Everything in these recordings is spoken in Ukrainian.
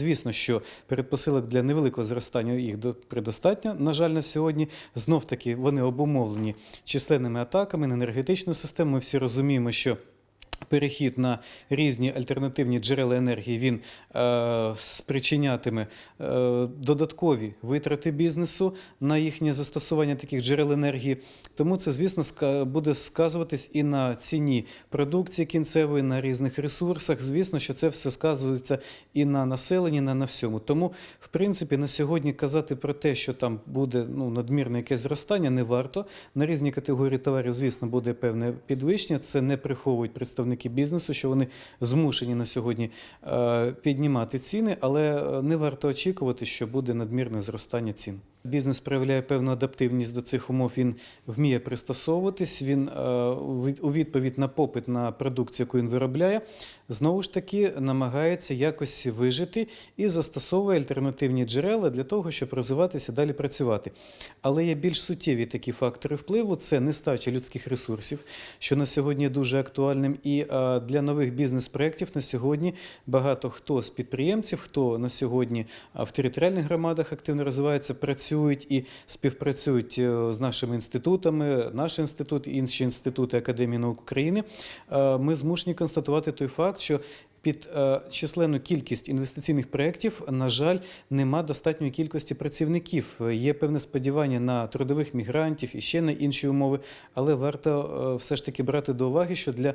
Звісно, що передпосилок для невеликого зростання їх до- предостатньо. На жаль, на сьогодні знов таки вони обумовлені численними атаками на енергетичну систему. Ми всі розуміємо, що Перехід на різні альтернативні джерела енергії він е, спричинятиме е, додаткові витрати бізнесу на їхнє застосування таких джерел енергії. Тому це, звісно, буде сказуватись і на ціні продукції кінцевої, на різних ресурсах. Звісно, що це все сказується і на населенні, на, на всьому. Тому, в принципі, на сьогодні казати про те, що там буде ну, надмірне якесь зростання, не варто. На різні категорії товарів, звісно, буде певне підвищення. Це не приховують представники бізнесу, що вони змушені на сьогодні е, піднімати ціни, але е, не варто очікувати, що буде надмірне зростання цін. Бізнес проявляє певну адаптивність до цих умов. Він вміє пристосовуватись. Він е, у відповідь на попит на продукцію, яку він виробляє, знову ж таки намагається якось вижити і застосовує альтернативні джерела для того, щоб розвиватися далі працювати. Але є більш суттєві такі фактори впливу: це нестача людських ресурсів, що на сьогодні є дуже актуальним. І е, для нових бізнес-проєктів на сьогодні багато хто з підприємців, хто на сьогодні в територіальних громадах активно розвивається, працюють і співпрацюють е, з нашими інститутами, наш інститут, інші інститути Академії наук України. Е, Ми змушені констатувати той факт, що під е, численну кількість інвестиційних проєктів, на жаль, нема достатньої кількості працівників. Є певне сподівання на трудових мігрантів і ще на інші умови, але варто все ж таки брати до уваги, що для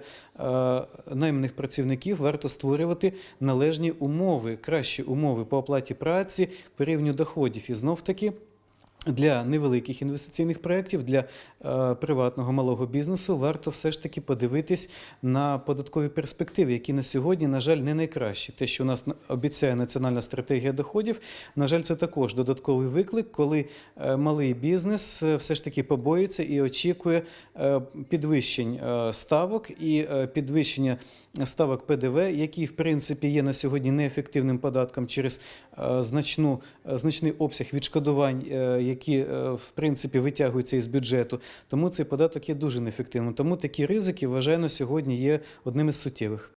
найманих працівників варто створювати належні умови, кращі умови по оплаті праці, по рівню доходів. І знов таки. Для невеликих інвестиційних проєктів, для е, приватного малого бізнесу варто все ж таки подивитись на податкові перспективи, які на сьогодні, на жаль, не найкращі. Те, що у нас обіцяє національна стратегія доходів, на жаль, це також додатковий виклик, коли е, малий бізнес е, все ж таки побоюється і очікує е, підвищень е, ставок і е, підвищення ставок ПДВ, які в принципі є на сьогодні неефективним податком через е, значну, е, значний обсяг відшкодувань, е, які е, в принципі витягуються із бюджету. Тому цей податок є дуже неефективним. Тому такі ризики, вважаю, сьогодні є одним із суттєвих.